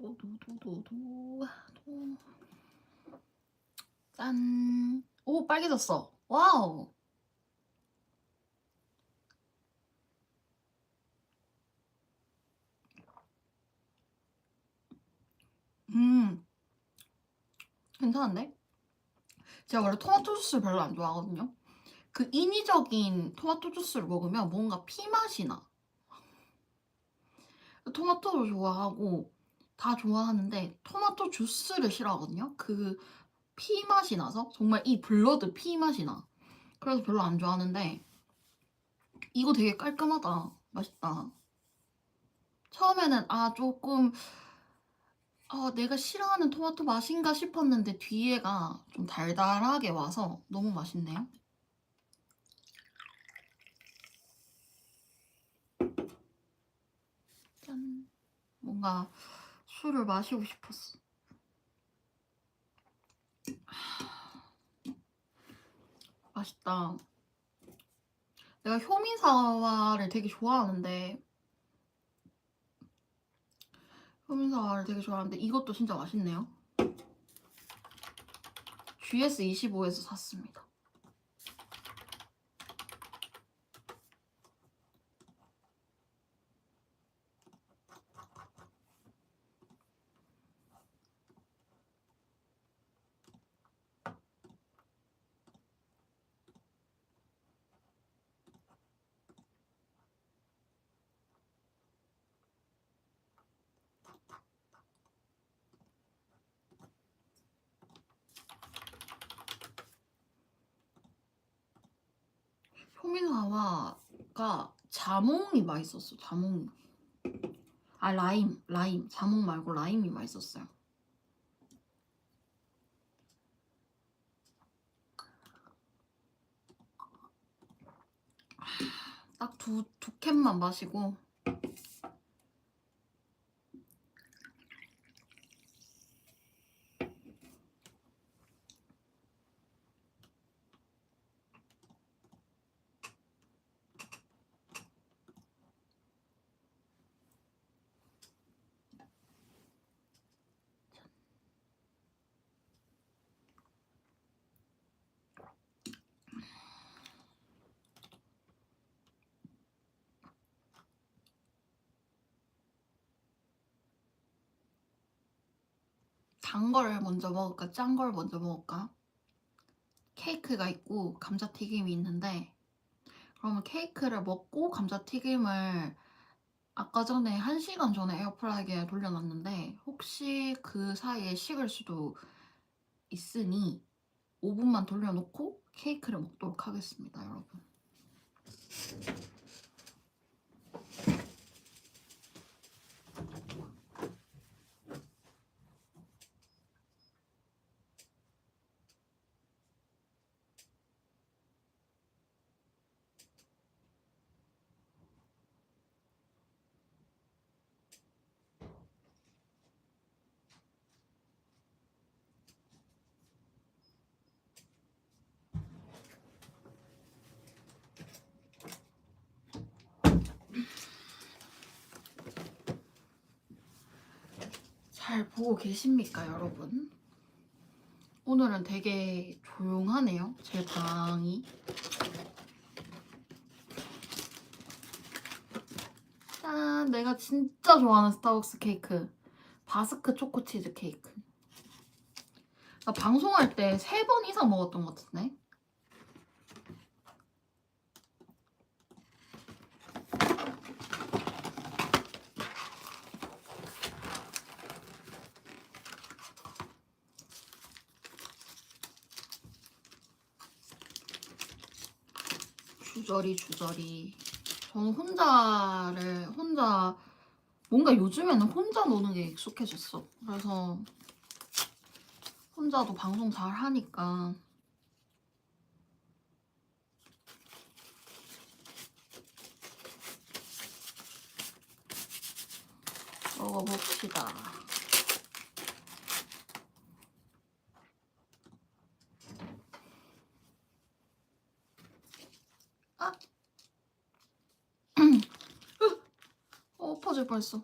도도도도도 도. 짠. 오 빨개졌어. 와우. 음. 괜찮은데? 제가 원래 토마토 주스를 별로 안 좋아하거든요. 그 인위적인 토마토 주스를 먹으면 뭔가 피 맛이 나. 토마토를 좋아하고 다 좋아하는데 토마토 주스를 싫어하거든요. 그 피 맛이 나서 정말 이 블러드 피 맛이 나. 그래서 별로 안 좋아하는데 이거 되게 깔끔하다. 맛있다. 처음에는 아 조금 아, 내가 싫어하는 토마토 맛인가 싶었는데 뒤에가 좀 달달하게 와서 너무 맛있네요. 짠. 뭔가 술을 마시고 싶었어. 맛있다. 내가 효민사와를 되게 좋아하는데 효민사와를 되게 좋아하는데 이것도 진짜 맛있네요. GS25에서 샀습니다. 효민사와가 자몽이 맛있었어. 자몽이. 아 라임, 라임. 자몽 말고 라임이 맛있었어요. 딱 두 두 캔만 마시고 단 걸 먼저 먹을까? 짠 걸 먼저 먹을까? 케이크가 있고 감자튀김이 있는데 그러면 케이크를 먹고 감자튀김을 아까 전에 1시간 전에 에어프라이기에 돌려놨는데 혹시 그 사이에 식을 수도 있으니 5분만 돌려놓고 케이크를 먹도록 하겠습니다, 여러분. 잘 보고 계십니까, 여러분? 오늘은 되게 조용하네요, 제 방이. 짠! 내가 진짜 좋아하는 스타벅스 케이크. 바스크 초코 치즈 케이크. 나 방송할 때 세 번 이상 먹었던 것 같은데? 주저리 주저리. 저는 혼자를 혼자 뭔가 요즘에는 혼자 노는 게 익숙해졌어. 그래서 혼자도 방송 잘 하니까. 먹어봅시다 어 엎어질 뻔했어